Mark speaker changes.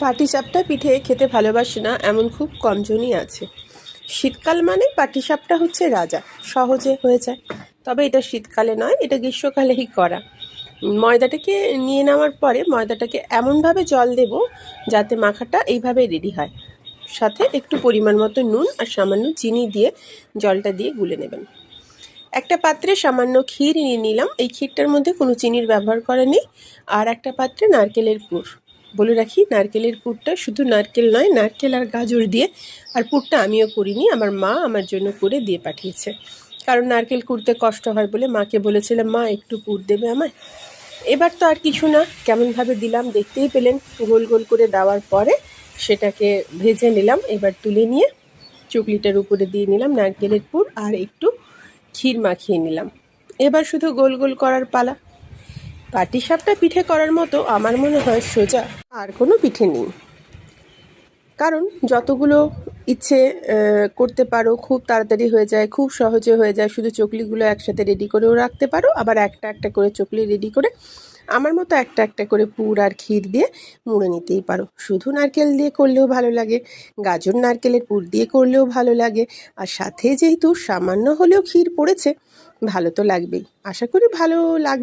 Speaker 1: পাটিসাপটা পিঠে খেতে ভালোবাসে না, এমন খুব কমজনই আছে। শীতকাল মানে পাটিসাপটা হচ্ছে রাজা, সহজে হয়ে যায়। তবে এটা শীতকালে নয়, এটা গ্রীষ্মকালেই করা। ময়দাটাকে নিয়ে নেওয়ার পরে ময়দাটাকে এমনভাবে জল দেব যাতে মাখাটা এইভাবে রেডি হয়। সাথে একটু পরিমাণ মতো নুন আর সামান্য চিনি দিয়ে জলটা দিয়ে গুলে নেবেন। একটা পাত্রে সামান্য ক্ষীর নিয়ে নিলাম। এই ক্ষীরটার মধ্যে কোনো চিনির ব্যবহার করা নেই। আর একটা পাত্রে নারকেলের পুর বলে রাখি, নারকেলের পুরটা শুধু নারকেল নয়, নারকেল আর গাজর দিয়ে, আর পুরটা আমিও করিনি, আমার মা আমার জন্য করে দিয়ে পাঠিয়েছে। কারণ নারকেল কুড়তে কষ্ট হয় বলে মাকে বলেছিলাম, মা, একটু পুর দেবে আমায়? এবার তো আর কিছু না, কেমনভাবে দিলাম দেখতেই পেলেন, গোল গোল করে দেওয়ার পরে সেটাকে ভেজে নিলাম, এবার তুলে নিয়ে চুকলিটার উপরে দিয়ে নিলাম নারকেলের পুর আর একটু ক্ষীর মাখিয়ে নিলাম। এবার শুধু গোল গোল করার পালা। পাটিসাপটা পিঠে করার মতো আমার মনে হয় সোজা। আর কোনো পিঠে নেই। কারণ যতগুলো ইচ্ছে করতে পারো, খুব তাড়াতাড়ি হয়ে যায়, খুব সহজে হয়ে যায়, শুধু চকলিগুলো একসাথে রেডি করেও রাখতে পারো, আবার একটা একটা করে চকলি রেডি করে আমার মতো একটা একটা করে পুর আর ক্ষীর দিয়ে মুড়ে নিতেই পারো। শুধু নারকেল দিয়ে করলেও ভালো লাগে, গাজর নারকেলের পুর দিয়ে করলেও ভালো লাগে, আর সাথে যেহেতু সামান্য হলেও ক্ষীর পড়েছে, ভালো তো লাগবেই। আশা করি ভালো লাগবে।